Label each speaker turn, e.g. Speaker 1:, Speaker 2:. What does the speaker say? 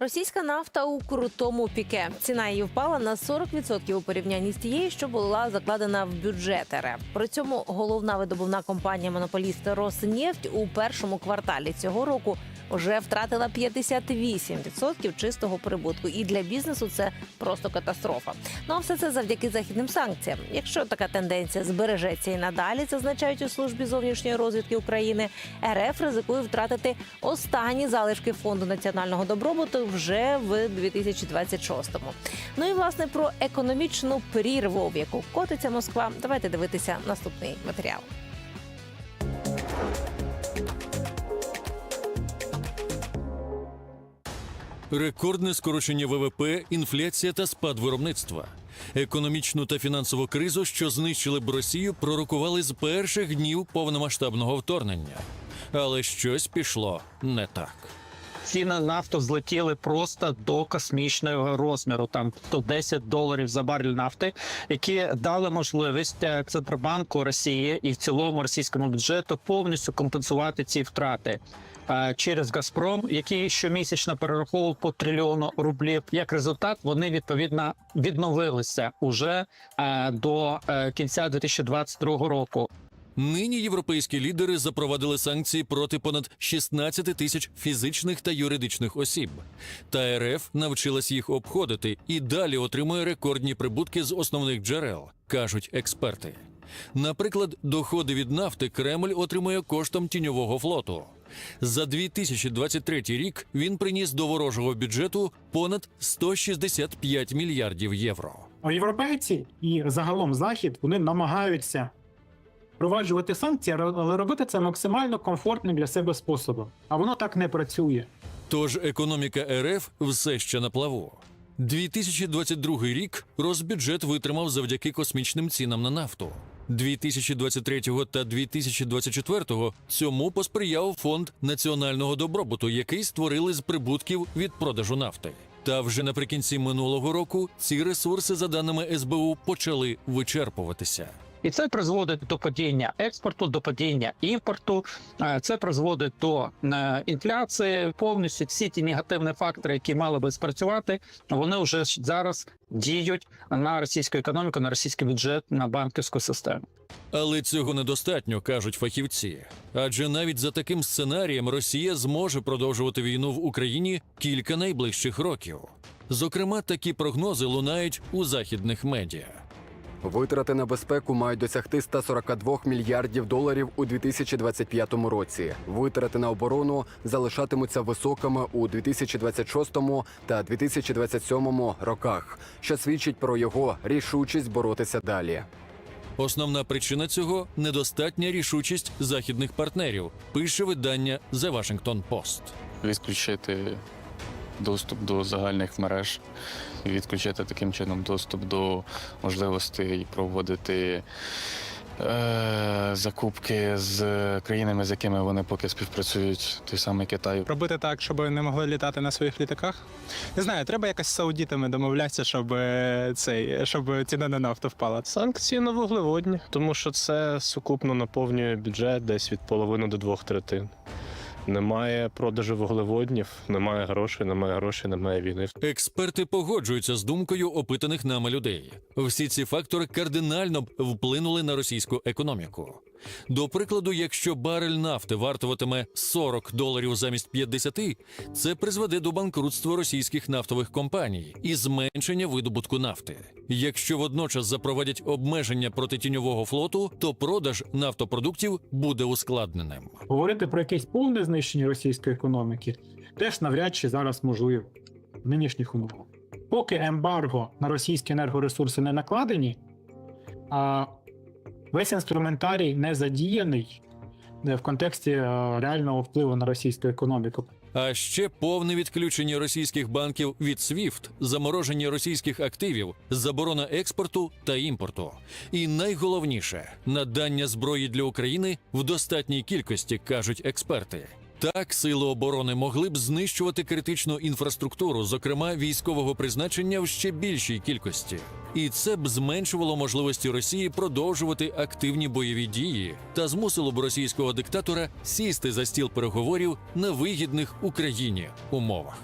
Speaker 1: Російська нафта у крутому піке. Ціна її впала на 40% у порівнянні з тією, що була закладена в бюджет РФ. При цьому головна видобувна компанія монополіст Роснефть у першому кварталі цього року вже втратила 58% чистого прибутку. І для бізнесу це просто катастрофа. Ну а все це завдяки західним санкціям. Якщо така тенденція збережеться і надалі, це означають у службі зовнішньої розвідки України. РФ ризикує втратити останні залишки фонду національного добробуту вже в 2026-му. Ну і власне про економічну прірву, в яку котиться Москва. Давайте дивитися наступний матеріал.
Speaker 2: Рекордне скорочення ВВП, інфляція та спад виробництва. Економічну та фінансову кризу, що знищили б Росію, пророкували з перших днів повномасштабного вторгнення. Але щось пішло не так.
Speaker 3: Ціни на нафту злетіли просто до космічного розміру, там 110 доларів за барель нафти, які дали можливість е, Центробанку Росії і в цілому російському бюджету повністю компенсувати ці втрати. е, Через Газпром, який щомісячно перераховував по трильйону рублів, як результат, вони відповідно відновилися уже е, до кінця 2022 року.
Speaker 2: Нині європейські лідери запровадили санкції проти понад 16 тисяч фізичних та юридичних осіб. Та РФ навчилась їх обходити і далі отримує рекордні прибутки з основних джерел, кажуть експерти. Наприклад, доходи від нафти Кремль отримує коштом тіньового флоту. За 2023 рік він приніс до ворожого бюджету понад 165 мільярдів євро.
Speaker 4: Європейці і загалом захід вони намагаються впроваджувати санкції, але робити це максимально комфортним для себе способом. А воно так не працює.
Speaker 2: Тож економіка РФ все ще на плаву. 2022 рік розбюджет витримав завдяки космічним цінам на нафту. 2023 та 2024 цьому посприяв фонд національного добробуту, який створили з прибутків від продажу нафти. Та вже наприкінці минулого року ці ресурси, за даними СБУ, почали вичерпуватися.
Speaker 3: І це призводить до падіння експорту, до падіння імпорту. Е, Це призводить до е, інфляції. Повністю всі ті негативні фактори, які мали би спрацювати, вони вже зараз діють на російську економіку, на російський бюджет, на банківську систему.
Speaker 2: Але цього недостатньо, кажуть фахівці. Адже навіть за таким сценарієм Росія зможе продовжувати війну в Україні кілька найближчих років. Зокрема, такі прогнози лунають у західних медіа.
Speaker 5: Витрати на безпеку мають досягти 142 мільярдів доларів у 2025 році. Витрати на оборону залишатимуться високими у 2026 та 2027 роках, що свідчить про його рішучість боротися далі.
Speaker 2: Основна причина цього недостатня рішучість західних партнерів, пише видання The Washington Post.
Speaker 6: відключити доступ до загальних мереж, і відключити таким чином доступ до можливостей проводити е, закупки з країнами, з якими вони поки співпрацюють, той самий Китай.
Speaker 7: робити так, щоб не могли літати на своїх літаках. Не знаю, треба якось з саудітами домовлятися, щоб е, цей, щоб ціна на нафту впала.
Speaker 8: Санкції на вуглеводні, тому що це сукупно наповнює бюджет десь від половини до двох третин. Немає продажу вуглеводнів, немає грошей, немає грошей, немає війни.
Speaker 2: Експерти погоджуються з думкою опитаних нами людей. Всі ці фактори кардинально вплинули на російську економіку. До прикладу, якщо барель нафти вартуватиме 40 доларів замість 50, це призведе до банкрутства російських нафтових компаній і зменшення видобутку нафти. Якщо водночас запровадять обмеження проти тіньового флоту, то продаж нафтопродуктів буде ускладненим.
Speaker 4: Говорити про якесь повне знищення російської економіки теж навряд чи зараз можливо в нинішніх умовах. Поки ембарго на російські енергоресурси не накладені, а весь інструментарій не задіяний е, в контексті е, реального впливу на російську економіку.
Speaker 2: А ще повне відключення російських банків від SWIFT, замороження російських активів, заборона експорту та імпорту. І найголовніше надання зброї для України в достатній кількості, кажуть експерти. Так, сили оборони могли б знищувати критичну інфраструктуру, зокрема військового призначення в ще більшій кількості. І це б зменшувало можливості Росії продовжувати активні бойові дії та змусило б російського диктатора сісти за стіл переговорів на вигідних Україні умовах.